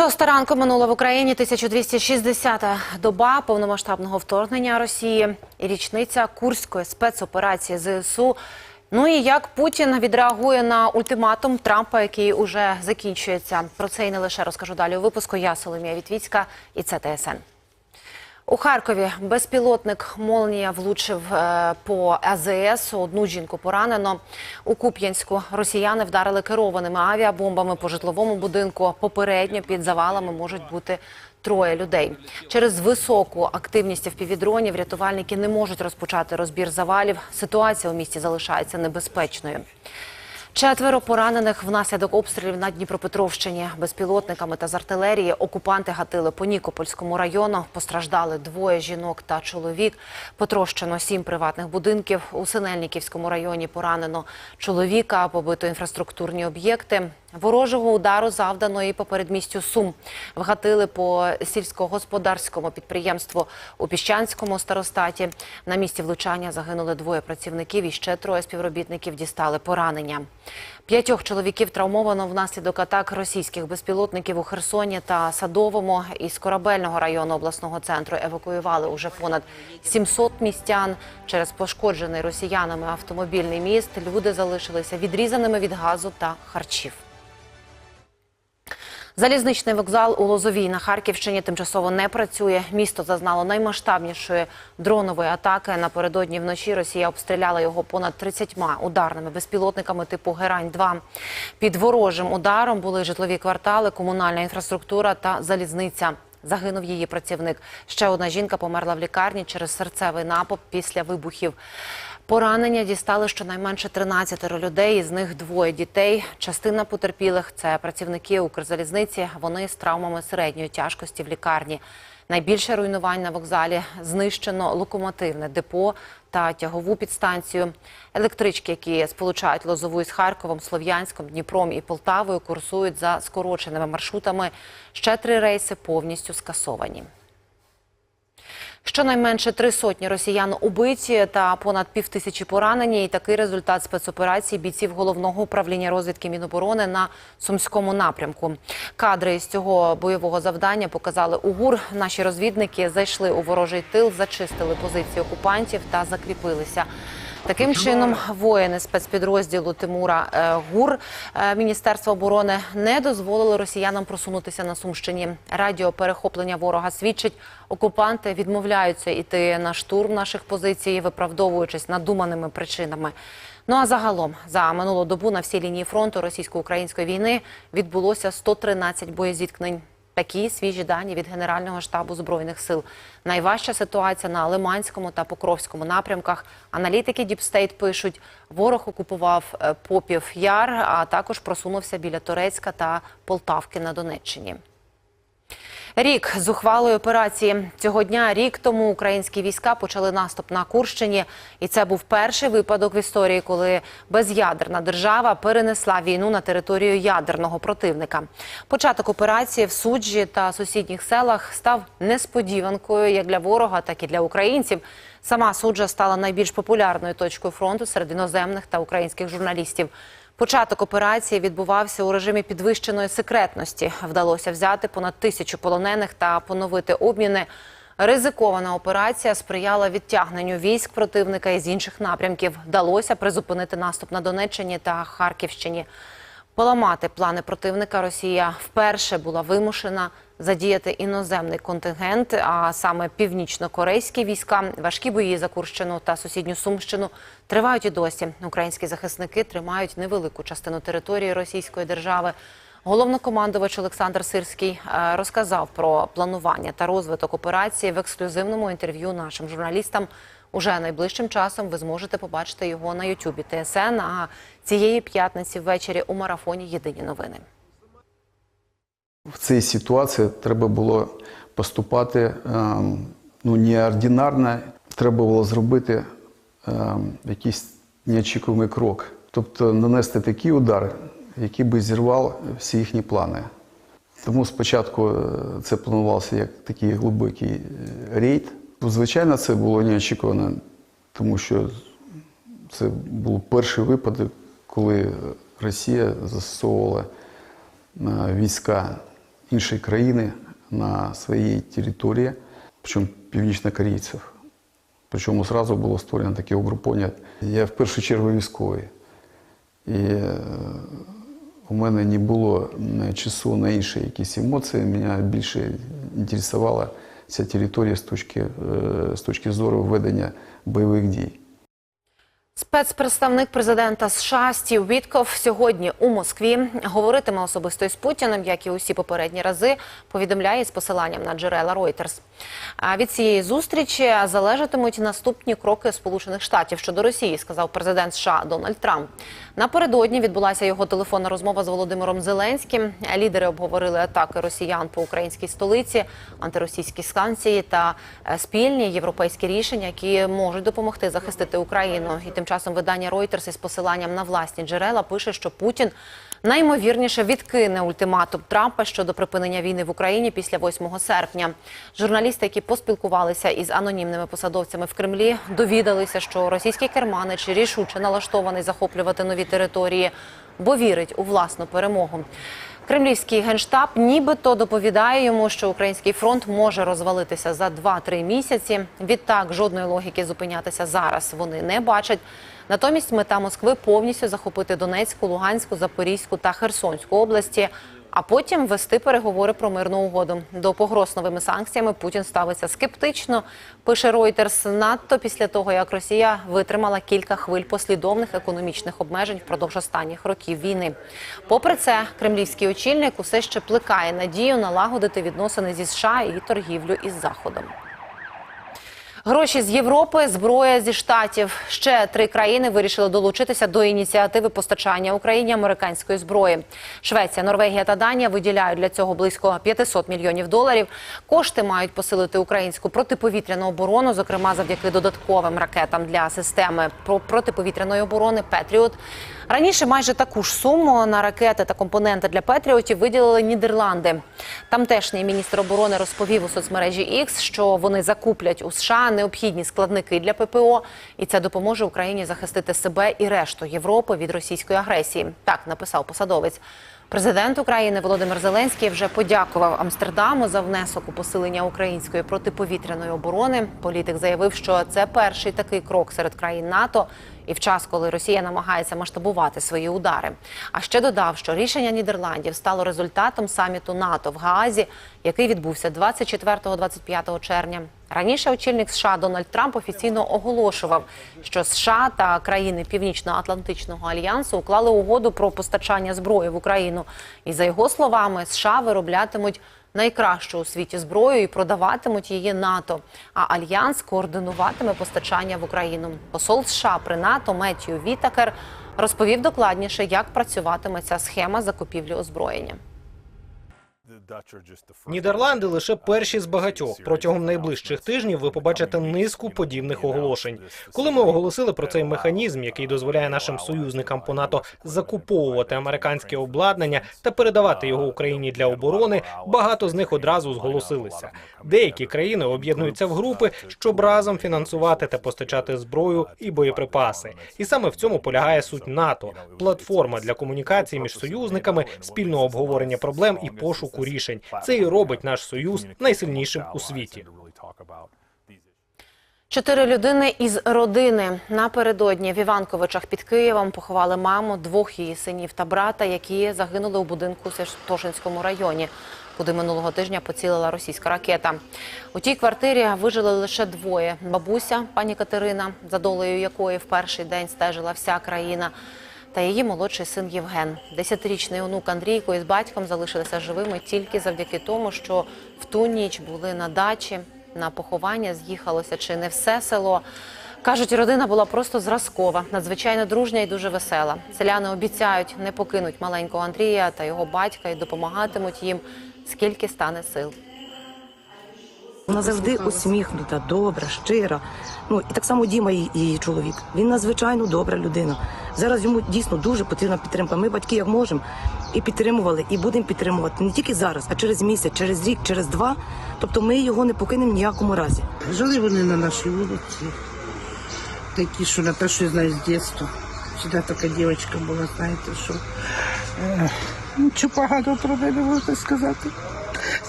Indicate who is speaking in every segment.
Speaker 1: Шоста ранку минула в Україні 1260-та доба повномасштабного вторгнення Росії і річниця курської спецоперації ЗСУ. Ну і як Путін відреагує на ультиматум Трампа, який уже закінчується. Про це і не лише розкажу далі у випуску. Я Соломія Вітвіцька і це ТСН. У Харкові безпілотник Молнія влучив е, по АЗС. Одну жінку поранено. У Куп'янську росіяни вдарили керованими авіабомбами по житловому будинку. Попередньо під завалами можуть бути троє людей. Через високу активність впівдронів рятувальники не можуть розпочати розбір завалів. Ситуація у місті залишається небезпечною. Четверо поранених внаслідок обстрілів на Дніпропетровщині безпілотниками та з артилерії. Окупанти гатили по Нікопольському району. Постраждали двоє жінок та чоловік. Потрощено сім приватних будинків. У Синельниківському районі поранено чоловіка, побито інфраструктурні об'єкти. Ворожого удару завдано і по передмістю Сум. Вгатили по сільськогосподарському підприємству у Піщанському старостаті. На місці влучання загинули двоє працівників і ще троє співробітників дістали поранення. П'ятьох чоловіків травмовано внаслідок атак російських безпілотників у Херсоні та Садовому. Із корабельного району обласного центру евакуювали уже понад 700 містян. Через пошкоджений росіянами автомобільний міст люди залишилися відрізаними від газу та харчів. Залізничний вокзал у Лозовій на Харківщині тимчасово не працює. Місто зазнало наймасштабнішої дронової атаки. Напередодні вночі Росія обстріляла його понад 30 ударними безпілотниками типу Герань-2. Під ворожим ударом були житлові квартали, комунальна інфраструктура та залізниця. Загинув її працівник. Ще одна жінка померла в лікарні через серцевий напад після вибухів. Поранення дістали щонайменше 13 людей, із них двоє дітей. Частина потерпілих це працівники Укрзалізниці. Вони з травмами середньої тяжкості в лікарні. Найбільше руйнувань на вокзалі знищено локомотивне депо та тягову підстанцію. Електрички, які сполучають Лозову із Харковом, Слов'янськом, Дніпром і Полтавою, курсують за скороченими маршрутами. Ще три рейси повністю скасовані. Щонайменше три сотні росіян убиті та понад півтисячі поранені. І такий результат спецоперації бійців головного управління розвідки Міноборони на сумському напрямку. Кадри з цього бойового завдання показали УГУР. Наші розвідники зайшли у ворожий тил, зачистили позиції окупантів та закріпилися. Таким чином, воїни спецпідрозділу Тимура е, ГУР е, Міністерства оборони не дозволили росіянам просунутися на Сумщині. Радіоперехоплення ворога свідчить, окупанти відмовляються йти на штурм наших позицій, виправдовуючись надуманими причинами. Ну а загалом за минулу добу на всій лінії фронту російсько-української війни відбулося 113 боєзіткнень. Такі свіжі дані від Генерального штабу збройних сил. Найважча ситуація на Лиманському та Покровському напрямках. Аналітики Діпстейт пишуть, ворог окупував е, Попів Яр, а також просунувся біля Торецька та Полтавки на Донеччині. Рік з ухвалою операції цього дня. Рік тому українські війська почали наступ на Курщині, і це був перший випадок в історії, коли без'ядерна держава перенесла війну на територію ядерного противника. Початок операції в суджі та сусідніх селах став несподіванкою як для ворога, так і для українців. Сама суджа стала найбільш популярною точкою фронту серед іноземних та українських журналістів. Початок операції відбувався у режимі підвищеної секретності. Вдалося взяти понад тисячу полонених та поновити обміни. Ризикована операція сприяла відтягненню військ противника із інших напрямків. Вдалося призупинити наступ на Донеччині та Харківщині. Поламати плани противника Росія вперше була вимушена задіяти іноземний контингент, а саме північно-корейські війська. Важкі бої за Курщину та сусідню Сумщину тривають і досі. Українські захисники тримають невелику частину території Російської держави. Головнокомандувач Олександр Сирський е, розказав про планування та розвиток операції в ексклюзивному інтерв'ю нашим журналістам. Уже найближчим часом ви зможете побачити його на Ютубі ТСН. А цієї п'ятниці ввечері у марафоні Єдині новини.
Speaker 2: В цій ситуації треба було поступати ем, ну, неординарно. Треба було зробити ем, якийсь неочікуваний крок. Тобто нанести такий удар, який би зірвав всі їхні плани. Тому спочатку е, це планувався як такий глибокий е, рейд. Звичайно, це було неочікувано, тому що це був перший випадок, коли Росія застосовувала е, війська іншої країни на своїй території, причому північнокорейців. Причому одразу було створено таке угруповання. Я в першу чергу військовий. І е, у мене не було часу на інші якісь емоції. Мене більше інтересувала ця територія з точки, е, з точки зору ведення бойових дій.
Speaker 1: Спецпредставник президента США Стів Вітков сьогодні у Москві говоритиме особисто із Путіним, як і усі попередні рази. Повідомляє з посиланням на джерела Reuters. А від цієї зустрічі залежатимуть наступні кроки Сполучених Штатів щодо Росії, сказав президент США Дональд Трамп. Напередодні відбулася його телефонна розмова з Володимиром Зеленським. Лідери обговорили атаки росіян по українській столиці, антиросійські санкції та е, спільні європейські рішення, які можуть допомогти захистити Україну. І тим часом видання Reuters із посиланням на власні джерела пише, що Путін наймовірніше відкине ультиматум Трампа щодо припинення війни в Україні після 8 серпня. Журналісти, які поспілкувалися із анонімними посадовцями в Кремлі, довідалися, що російський керманич рішуче налаштований захоплювати нові території, бо вірить у власну перемогу. Кремлівський генштаб нібито доповідає йому, що український фронт може розвалитися за 2-3 місяці. Відтак жодної логіки зупинятися зараз вони не бачать. Натомість мета Москви повністю захопити Донецьку, Луганську, Запорізьку та Херсонську області, а потім вести переговори про мирну угоду. До погроз новими санкціями Путін ставиться скептично. Пише Reuters, надто після того, як Росія витримала кілька хвиль послідовних економічних обмежень впродовж останніх років війни. Попри це, кремлівський очільник усе ще плекає надію налагодити відносини зі США і торгівлю із Заходом. Гроші з Європи, зброя зі штатів. Ще три країни вирішили долучитися до ініціативи постачання Україні американської зброї. Швеція, Норвегія та Данія виділяють для цього близько 500 мільйонів доларів. Кошти мають посилити українську протиповітряну оборону, зокрема завдяки додатковим ракетам для системи про- протиповітряної оборони Петріот. Раніше майже таку ж суму на ракети та компоненти для Петріотів виділили Нідерланди. Тамтешній міністр оборони розповів у соцмережі X, що вони закуплять у США необхідні складники для ППО, і це допоможе Україні захистити себе і решту Європи від російської агресії. Так написав посадовець. Президент України Володимир Зеленський вже подякував Амстердаму за внесок у посилення української протиповітряної оборони. Політик заявив, що це перший такий крок серед країн НАТО і в час, коли Росія намагається масштабувати свої удари. А ще додав, що рішення Нідерландів стало результатом саміту НАТО в Гаазі, який відбувся 24-25 червня. Раніше очільник США Дональд Трамп офіційно оголошував, що США та країни Північно-Атлантичного альянсу уклали угоду про постачання зброї в Україну. І за його словами, США вироблятимуть найкращу у світі зброю і продаватимуть її НАТО. А альянс координуватиме постачання в Україну. Посол США при НАТО Меттію Вітакер розповів докладніше, як працюватиме ця схема закупівлі озброєння.
Speaker 3: Нідерланди лише перші з багатьох. Протягом найближчих тижнів ви побачите низку подібних оголошень. Коли ми оголосили про цей механізм, який дозволяє нашим союзникам по НАТО закуповувати американське обладнання та передавати його Україні для оборони, багато з них одразу зголосилися. Деякі країни об'єднуються в групи, щоб разом фінансувати та постачати зброю і боєприпаси. І саме в цьому полягає суть НАТО платформа для комунікації між союзниками, спільного обговорення проблем і пошуку рішень. Це і робить наш союз найсильнішим у світі.
Speaker 1: Чотири людини із родини напередодні в Іванковичах під Києвом поховали маму, двох її синів та брата, які загинули у будинку у Святошинському районі, куди минулого тижня поцілила російська ракета. У тій квартирі вижили лише двоє: бабуся, пані Катерина, за долею якої в перший день стежила вся країна. Та її молодший син Євген, десятирічний онук Андрійко із батьком залишилися живими тільки завдяки тому, що в ту ніч були на дачі. На поховання з'їхалося чи не все село. Кажуть, родина була просто зразкова, надзвичайно дружня і дуже весела. Селяни обіцяють, не покинуть маленького Андрія та його батька і допомагатимуть їм, скільки стане сил.
Speaker 4: Вона завжди усміхнута, добра, щира. Ну і так само Діма, її, її чоловік. Він надзвичайно добра людина. Зараз йому дійсно дуже потрібна підтримка. Ми батьки як можемо і підтримували, і будемо підтримувати не тільки зараз, а через місяць, через рік, через два. Тобто ми його не покинемо в ніякому разі.
Speaker 5: Жили вони на нашій вулиці. Такі, що на те, що я знаю з дитинства. Всегда така дівчинка була, знаєте, що е, нічого поганого про мене можна сказати.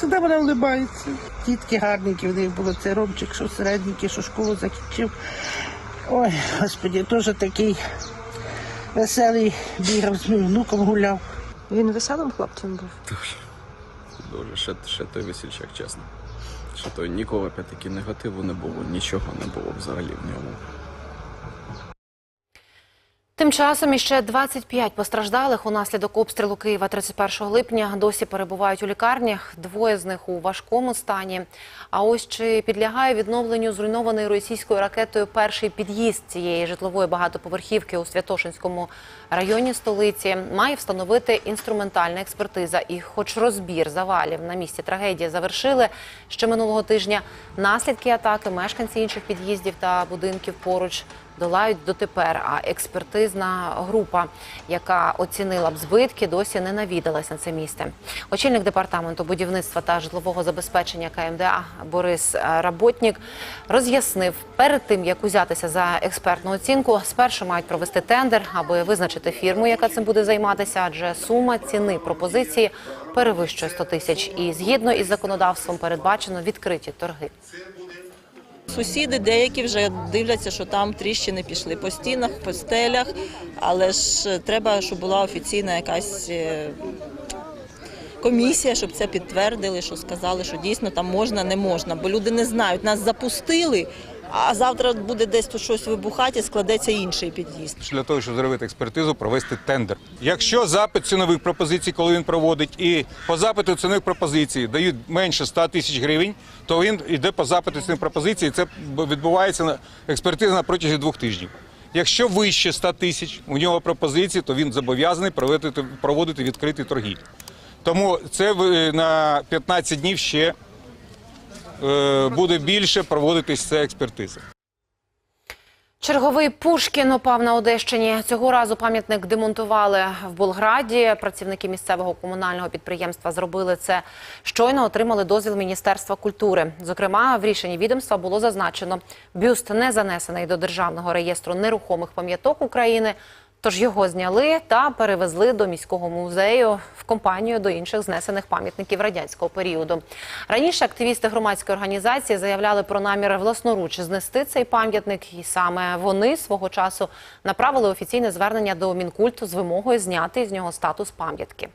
Speaker 5: Сюди вона улибається. Дітки гарненькі в них було. Це Ромчик, що середненький, що школу закінчив. Ой, господі, теж такий веселий бігав з моїм внуком гуляв.
Speaker 6: Він веселим хлопцем був.
Speaker 7: Дуже ще, ще той весільчак, чесно. Ще то ніколи опять-таки негативу не було, нічого не було взагалі в ньому.
Speaker 1: Тим часом іще 25 постраждалих унаслідок обстрілу Києва 31 липня досі перебувають у лікарнях. Двоє з них у важкому стані. А ось чи підлягає відновленню зруйнований російською ракетою перший під'їзд цієї житлової багатоповерхівки у Святошинському районі столиці, має встановити інструментальна експертиза. І, хоч розбір завалів на місці трагедії завершили ще минулого тижня, наслідки атаки мешканці інших під'їздів та будинків поруч долають дотепер. А експертизна група, яка оцінила б збитки, досі не навідалась на це місце. Очільник департаменту будівництва та житлового забезпечення КМДА Борис е, Работнік роз'яснив перед тим, як узятися за експертну оцінку, спершу мають провести тендер, аби визначити фірму, яка цим буде займатися, адже сума ціни пропозиції перевищує 100 тисяч. І згідно із законодавством передбачено відкриті торги.
Speaker 8: Сусіди деякі вже дивляться, що там тріщини пішли по стінах, по стелях, але ж треба, щоб була офіційна якась е, комісія, щоб це підтвердили, що сказали, що дійсно там можна, не можна. Бо люди не знають, нас запустили, а завтра буде десь тут щось вибухати складеться інший під'їзд.
Speaker 9: для того, щоб зробити експертизу, провести тендер. Якщо запит цінових пропозицій, коли він проводить, і по запиту цінових пропозицій дають менше 100 тисяч гривень, то він йде по запиту цінових пропозицій, і це відбувається експертиза на протязі двох тижнів. Якщо вище 100 тисяч у нього пропозиції, то він зобов'язаний проводити, проводити відкриті торги. Тому це на 15 днів ще буде більше проводитись ця експертиза.
Speaker 1: Черговий Пушкін упав на Одещині. Цього разу пам'ятник демонтували в Болграді. Працівники місцевого комунального підприємства зробили це. Щойно отримали дозвіл Міністерства культури. Зокрема, в рішенні відомства було зазначено, бюст не занесений до державного реєстру нерухомих пам'яток України. Тож його зняли та перевезли до міського музею в компанію до інших знесених пам'ятників радянського періоду. Раніше активісти громадської організації заявляли про намір власноруч знести цей пам'ятник, і саме вони свого часу направили офіційне звернення до мінкульту з вимогою зняти з нього статус пам'ятки.